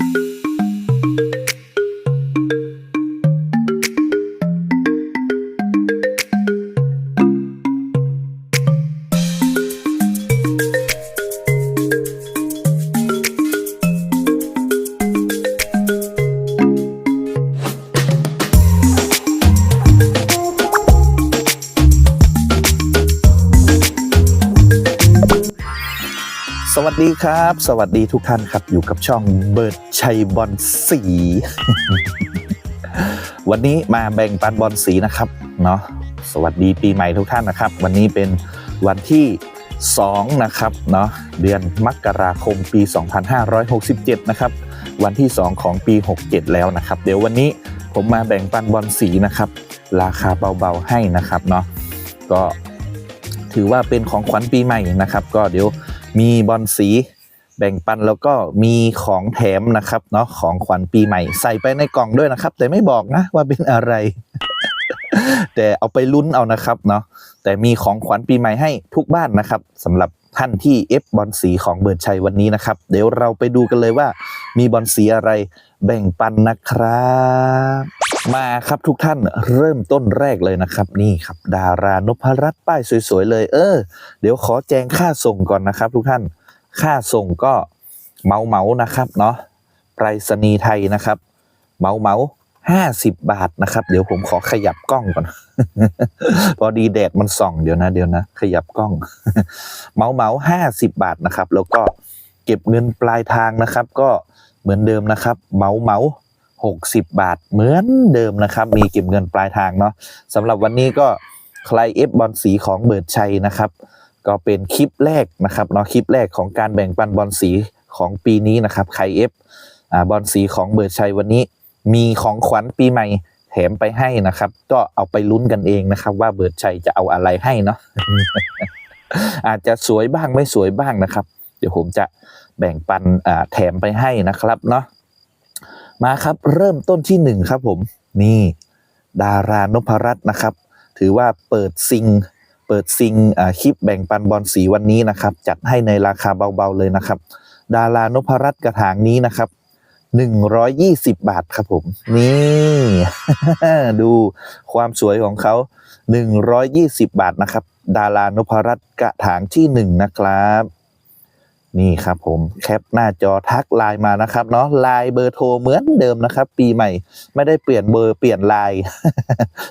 ส วัสดีครับ สวัสดีทุกท่านครับ อยู่กับช่องเบิร์ดชัยบอลสี วันนี้มาแบ่งปันบอลสีนะครับเนาะสวัสดีปีใหม่ทุกท่านนะครับ วันนี้เป็นวันที่ 2 นะครับเนาะเดือนมกราคมปี 2567 นะครับ วันที่ 2 ของปี 67 แล้วนะครับ เดี๋ยววันนี้ผมมาแบ่งปันบอลสีนะครับ ราคาเบาๆให้นะครับเนาะก็ถือว่าเป็นของขวัญปีใหม่นะครับ ก็เดี๋ยว มีบอลสีแบ่งปันแล้วก็มีของแถมนะครับเนาะของขวัญปีใหม่ ใส่ไปในกล่องด้วยนะครับ แต่ไม่บอกนะว่าเป็นอะไร แต่เอาไปลุ้นเอานะครับเนาะแต่มีของขวัญปีใหม่ให้ทุกบ้านนะครับสำหรับท่านที่เอฟบอลสีของเบิร์ดชัยวันนี้นะครับ เดี๋ยวเราไปดูกันเลยว่า มีบอลสีอะไรแบ่งปันนะครับ มาครับทุกท่านเริ่มต้นแรกเลยนะครับ นี่ครับ ดารานพรัตน์ป้ายสวยๆเลย เออ เดี๋ยวขอแจ้งค่าส่งก่อนนะครับ ทุกท่านค่าส่งก็เมาเมานะครับเนาะไปรษณีย์ไทยนะครับ เมาเมาห้าสิบบาทนะครับ เดี๋ยวผมขอขยับกล้องก่อน พอดีแดดมันส่องเดี๋ยวนะ เดี๋ยวนะ ขยับกล้อง เมาเมาห้าสิบบาทนะครับ แล้วก็เก็บเงินปลายทางนะครับ ก็เหมือนเดิมนะครับ เมาเมา หกสิบบาทเหมือนเดิมนะครับ มีเก็บเงินปลายทางเนาะสำหรับวันนี้ก็ใครเอฟบอลสีของเบิร์ดชัยนะครับ ก็เป็นคลิปแรกนะครับเนาะคลิปแรกของการแบ่งปันบอลสีของปีนี้นะครับใครเอฟบอลสีของเบิร์ดชัยวันนี้ มีของขวัญปีใหม่แถมไปให้นะครับ ก็เอาไปลุ้นกันเองนะครับ ว่าเบิร์ดชัยจะเอาอะไรให้เนาะอาจจะสวยบ้างไม่สวยบ้างนะครับ เดี๋ยวผมจะแบ่งปันแถมไปให้นะครับเนาะ มาครับเริ่มต้นที่หนึ่งครับผมนี่ดารานพรัตน์นะครับ ถือว่าเปิดซิงเปิดซิงคลิปแบ่งปันบอลสีวันนี้นะครับ จัดให้ในราคาเบาๆเลยนะครับ ดารานพรัตน์กระถางนี้นะครับหนึ่งร้อยยี่สิบบาทครับผม นี่ ดูความสวยของเขาหนึ่งร้อยยี่สิบบาทนะครับ ดารานพรัตน์กระถางที่หนึ่งนะครับ นี่ครับผมแคปหน้าจอทักไลน์มานะครับเนาะไลน์เบอร์โทรเหมือนเดิมนะครับ ปีใหม่ไม่ได้เปลี่ยนเบอร์เปลี่ยนไลน์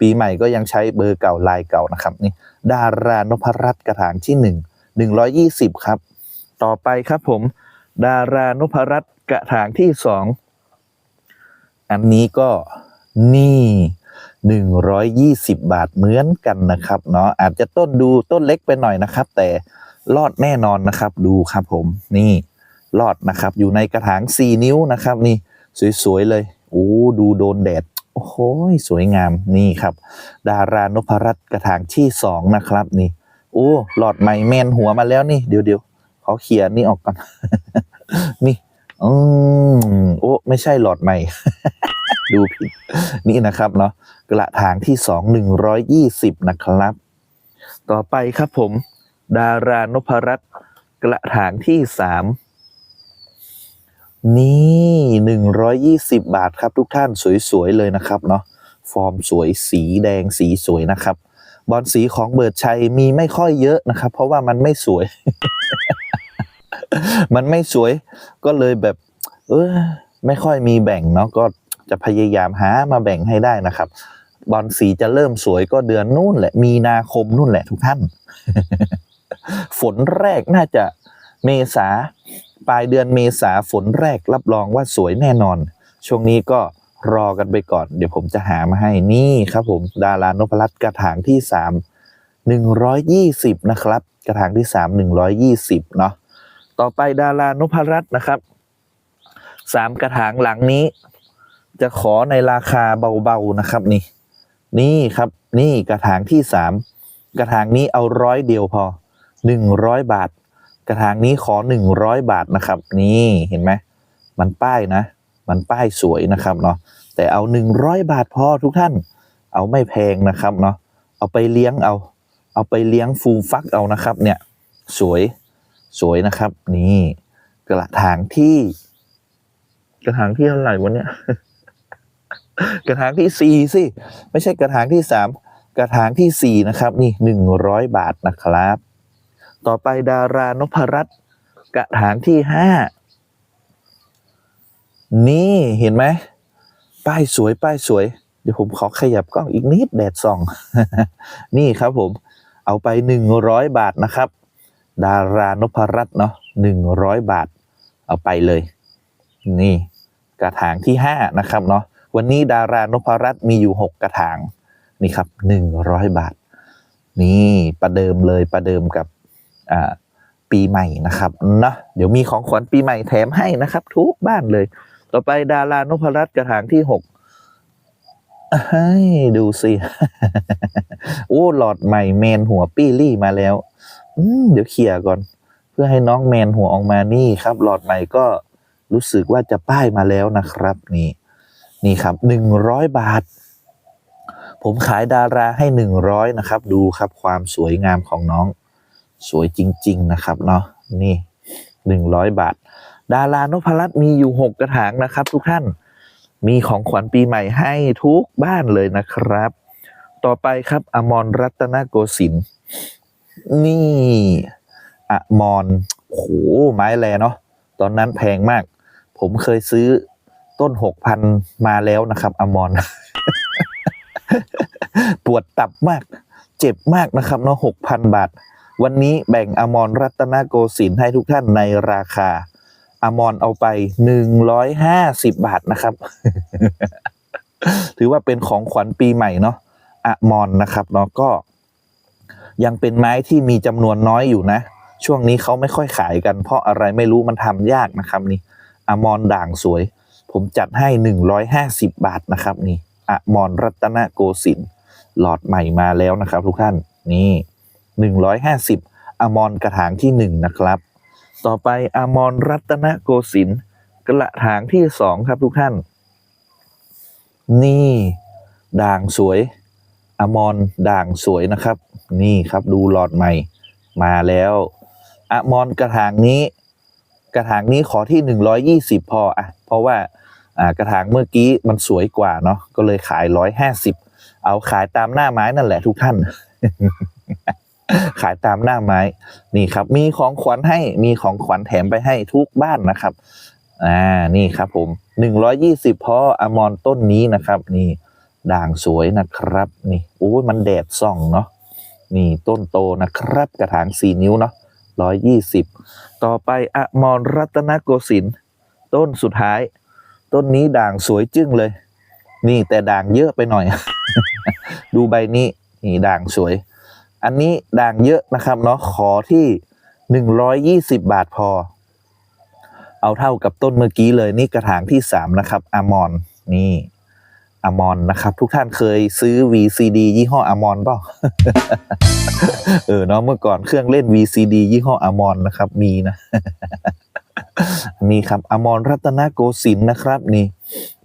ปีใหม่ก็ยังใช้เบอร์เก่าไลน์เก่านะครับนี่ดารานพรัตน์กระถางที่หนึ่งหนึ่งร้อยี่สิบครับ ต่อไปครับผม ดารานพรัตน์กระถางที่สองอันนี้ก็นี่ หนึ่งร้อยยี่สิบบาทเหมือนกันนะครับเนาะอาจจะต้นดูต้นเล็กไปหน่อยนะครับ แต่รอดแน่นอนนะครับดูครับผมนี่รอดนะครับอยู่ในกระถางสี่นิ้วนะครับ นี่สวยๆเลยโอ้ดูโดนแดดโอ้โหสวยงามนี่ครับ ดารานพรัตน์กระถางที่สองนะครับนี่โอ้หลอดใหม่แมนหัวมาแล้วนี่เดี๋ยวเดี๋ยวเขาเขียนนี่ออกก่อนนี่อืมโอ้ไม่ใช่หลอดใหม่ ดูผิดนี่นะครับเนาะกระถางที่สองหนึ่งร้อยยี่สิบนะครับ ต่อไปครับผม ดารานพรัตน์กระถางที่สามนี่หนึ่งร้อยยี่สิบบาทครับทุกท่านสวยๆเลยนะครับเนาะฟอร์มสวยสีแดงสีสวยนะครับ บอลสีของเบิร์ดชัยมีไม่ค่อยเยอะนะครับ เพราะว่ามันไม่สวย มันไม่สวยก็เลยแบบ เออไม่ค่อยมีแบ่งเนาะก็ จะพยายามหามาแบ่งให้ได้นะครับ บอลสีจะเริ่มสวยก็เดือนนู่นแหละ มีนาคมนู่นแหละทุกท่าน ฝนแรกน่าจะเมษาปลายเดือนเมษาฝนแรกรับรองว่าสวยแน่นอน ช่วงนี้ก็รอกันไปก่อน เดี๋ยวผมจะหามาให้นี่ครับผมดารานพรัตน์กระถางที่สามหนึ่งร้อยยี่สิบนะครับ กระถางที่สามหนึ่งร้อยยี่สิบเนาะต่อไปดารานพรัตน์นะครับสามกระถางหลังนี้ จะขอในราคาเบาๆนะครับนี่ นี่ครับ นี่กระถางที่สามกระถางนี้เอาร้อยเดียวพอหนึ่งร้อยบาท กระถางนี้ขอหนึ่งร้อยบาทนะครับ นี่เห็นไหมมันป้ายนะ มันป้ายสวยนะครับเนาะแต่เอาหนึ่งร้อยบาทพอทุกท่าน เอาไม่แพงนะครับเนาะเอาไปเลี้ยงเอา เอาไปเลี้ยงฟูมฟักเอานะครับ เนี่ยสวยสวยนะครับ นี่ กระถางที่ กระถางที่เท่าไหร่วะเนี่ย กระถางที่สี่สิไม่ใช่กระถางที่สามกระถางที่สี่นะครับนี่หนึ่งร้อยบาทนะครับ ต่อไปดารานพรัตน์กระถางที่ห้านี่เห็นไหมป้ายสวยป้ายสวย เดี๋ยวผมขอขยับกล้องอีกนิดแดดส่อง นี่ครับผม เอาไปหนึ่งร้อยบาทนะครับ ดารานพรัตน์เนาะหนึ่งร้อยบาท เอาไปเลย นี่ กระถางที่ห้านะครับเนาะ วันนี้ดารานพรัตน์มีอยู่หกกระถางนี่ครับหนึ่งร้อยบาท นี่ประเดิมเลยประเดิมกับปีใหม่นะครับเนาะเดี๋ยวมีของขวัญปีใหม่แถมให้นะครับ ทุกบ้านเลย ต่อไปดารานพรัตน์กระถางที่หกเฮ้ดูสิ โอ้ หลอดใหม่แมนหัวปี้ลี่มาแล้ว อืมเดี๋ยวเคลียร์ก่อน เพื่อให้น้องแมนหัวออกมานี่ครับ หลอดใหม่ก็รู้สึกว่าจะป้ายมาแล้วนะครับ นี่ นี่ครับหนึ่งร้อยบาท ผมขายดาราให้หนึ่งร้อยนะครับ ดูครับความสวยงามของน้อง สวยจริง ๆ นะครับเนาะนี่หนึ่งร้อยบาท ดารานพรัตน์มีอยู่หกกระถางนะครับ ทุกท่านมีของขวัญปีใหม่ให้ทุกบ้านเลยนะครับ ต่อไปครับอมรรัตนโกสินทร์นี่อมรโหไม้แลเนาะตอนนั้นแพงมาก ผมเคยซื้อ ต้นหกพันมาแล้วนะครับ อมรปวดตับมาก เจ็บมากนะครับเนาะหกพันบาท วันนี้แบ่งอมรรัตนโกสินทร์ให้ทุกท่านในราคา อมรเอาไปหนึ่งร้อยห้าสิบบาทนะครับ ถือว่าเป็นของขวัญปีใหม่เนาะอมรนะครับเนาะก็ ยังเป็นไม้ที่มีจำนวนน้อยอยู่นะ ช่วงนี้เขาไม่ค่อยขายกัน เพราะอะไรไม่รู้มันทำยากนะครับ นี่อมรด่างสวย ผมจัดให้หนึ่งร้อยห้าสิบบาทนะครับนี่อมรรัตนโกสินทร์หลอดใหม่มาแล้วนะครับ ทุกท่านนี่หนึ่งร้อยห้าสิบอมรกระถางที่หนึ่งนะครับ ต่อไปอมรรัตนโกสินทร์กระถางที่สองครับทุกท่าน นี่ ด่างสวย อมรด่างสวยนะครับ นี่ครับดูหลอดใหม่มาแล้ว อมรกระถางนี้ กระถางนี้ขอที่หนึ่งร้อยี่สิบพออะเพราะว่าอ่ากระถางเมื่อกี้มันสวยกว่าเนาะก็เลยขายร้อยห้าสิบเอาขายตามหน้าไม้นั่นแหละทุกท่าน ขายตามหน้าไม้นี่ครับ มีของขวัญให้มีของขวัญแถมไปให้ทุกบ้านนะครับอ่านี่ครับผมหนึ่งร้อยี่สิบพออมรต้นนี้นะครับ นี่ด่างสวยนะครับ นี่โอ้ยมันแดดส่องเนาะนี่ต้นโตนะครับ กระถางสี่นิ้วเนาะ ร้อยยี่สิบต่อไปอมรรัตนโกสินทร์ต้นสุดท้าย ต้นนี้ด่างสวยจึ้งเลย นี่แต่ด่างเยอะไปหน่อย ดูใบนี้นี่ด่างสวย อันนี้ด่างเยอะนะครับเนาะขอที่หนึ่งร้อยยี่สิบบาทพอ เอาเท่ากับต้นเมื่อกี้เลยนี่กระถางที่สามนะครับอมรนี่ อมรนนะครับ ทุกท่านเคยซื้อ VCD ยี่ห้ออมรเปล่าเออเนาะเมื่อก่อนเครื่องเล่น VCD ยี่ห้ออมรนะครับ มีนะนี่ครับอมรรัตนโกสินทร์นะครับ นี่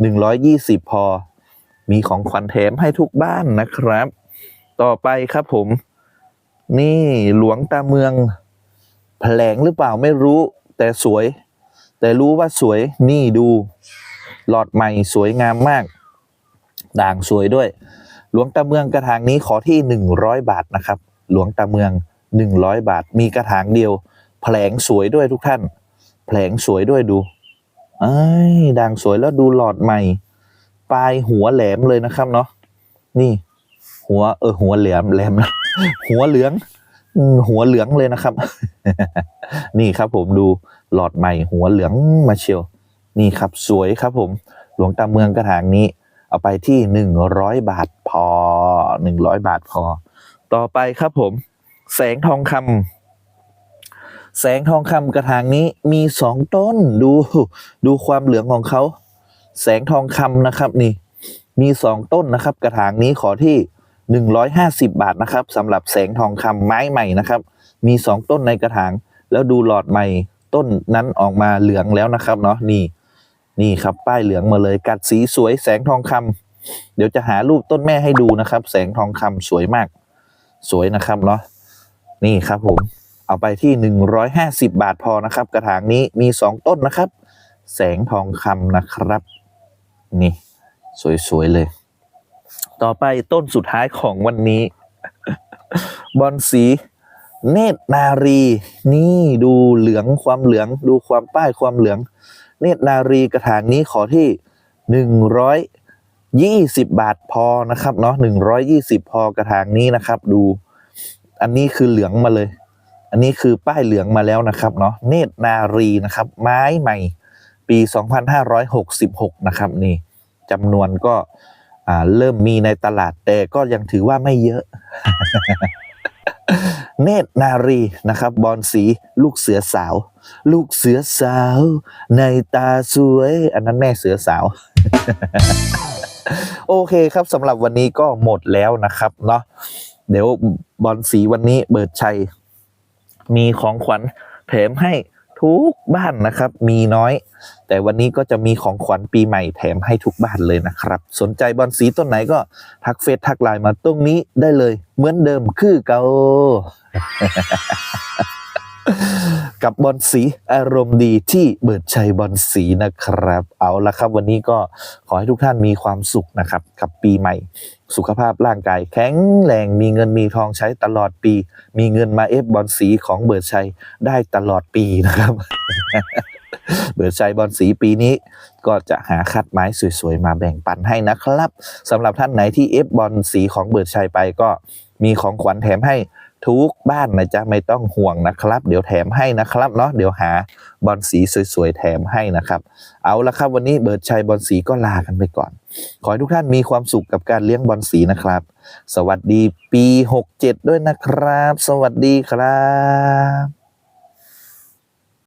หนึ่งร้อยยี่สิบพอ มีของขวัญแถมให้ทุกบ้านนะครับ ต่อไปครับผม นี่หลวงตาเมือง แผลงหรือเปล่าไม่รู้ แต่สวย แต่รู้ว่าสวยนี่ดู หลอดใหม่สวยงามมาก ด่างสวยด้วย หลวงตาเมืองกระถางนี้ขอที่หนึ่งร้อยบาทนะครับ หลวงตาเมืองหนึ่งร้อยบาท มีกระถางเดียว แผลงสวยด้วยทุกท่าน แผลงสวยด้วยดูไอ้ด่างสวยแล้วดูหลอดใหม่ ปลายหัวแหลมเลยนะครับเนาะนี่ หัวเออหัวแหลมแหลมนะหัวเหลืองหัวเหลืองเลยนะครับ นี่ครับผมดูหลอดใหม่หัวเหลืองมาเชียว นี่ครับสวยครับผม หลวงตาเมืองกระถางนี้ เอาไปที่หนึ่งร้อยบาทพอหนึ่งร้อยบาทพอ ต่อไปครับผม แสงทองคำแสงทองคำกระถางนี้มีสองต้นดูดูความเหลืองของเขา แสงทองคำนะครับนี่ มีสองต้นนะครับ กระถางนี้ขอที่หนึ่งร้อยห้าสิบบาทนะครับสำหรับแสงทองคำไม้ใหม่นะครับ มีสองต้นในกระถาง แล้วดูหลอดใหม่ต้นนั้นออกมาเหลืองแล้วนะครับเนาะนี่ นี่ครับป้ายเหลืองมาเลย กัดสีสวยแสงทองคำเดี๋ยวจะหารูปต้นแม่ให้ดูนะครับ แสงทองคำสวยมาก สวยนะครับเนาะนี่ครับผมเอาไปที่หนึ่งร้อยห้าสิบบาทพอนะครับ กระถางนี้มีสองต้นนะครับ แสงทองคำนะครับ นี่ สวย ๆ เลย ต่อไปต้นสุดท้ายของวันนี้ บอลสี เนตรนารี นี่ดูเหลืองความเหลือง ดูความป้ายความเหลือง เนตรนารีกระถางนี้ขอที่หนึ่งร้อยยี่สิบบาทพอนะครับเนาะหนึ่งร้อยยี่สิบพอกระถางนี้นะครับ ดู อันนี้คือเหลืองมาเลย อันนี้คือป้ายเหลืองมาแล้วนะครับเนาะเนตรนารีนะครับ ไม้ใหม่ ปี 2566 นะครับนี่จำนวนก็เริ่มมีในตลาดแต่ก็ยังถือว่าไม่เยอะ เนตรนารีนะครับ บอลสีลูกเสือสาว ลูกเสือสาว ในตาสวย อันนั้นแม่เสือสาว โอเคครับสำหรับวันนี้ก็หมดแล้วนะครับเนาะเดี๋ยวบอลสีวันนี้เบิดชัย มีของขวัญแถมให้ทุกบ้านนะครับ มีน้อย แต่วันนี้ก็จะมีของขวัญปีใหม่แถมให้ทุกบ้านเลยนะครับ สนใจบอลสีต้นไหนก็ทักเฟซทักไลน์มาตรงนี้ได้เลย เหมือนเดิมคือเกากับบอลสีอารมณ์ดีที่เบิดชัยบอลสีนะครับ เอาละครับ วันนี้ก็ขอให้ทุกท่านมีความสุขนะครับ กับปีใหม่ สุขภาพร่างกายแข็งแรงมีเงินมีทองใช้ตลอดปี มีเงินมาเอฟบอลสีของเบิดชัยได้ตลอดปีนะครับ เบิดชัยบอลสีปีนี้ ก็จะหาคัดไม้สวยๆ มาแบ่งปันให้นะครับสำหรับท่านไหนที่เอฟบอลสีของเบิดชัยไปก็มีของขวัญแถมให้ทุกบ้านนะจ๊ะไม่ต้องห่วงนะครับ เดี๋ยวแถมให้นะครับเนาะเดี๋ยวหาบอลสีสวยๆแถมให้นะครับ เอาละครับวันนี้เบิดชัยบอลสีก็ลากันไปก่อน ขอให้ทุกท่านมีความสุขกับการเลี้ยงบอลสีนะครับ สวัสดีปี 67 ด้วยนะครับ สวัสดีครับ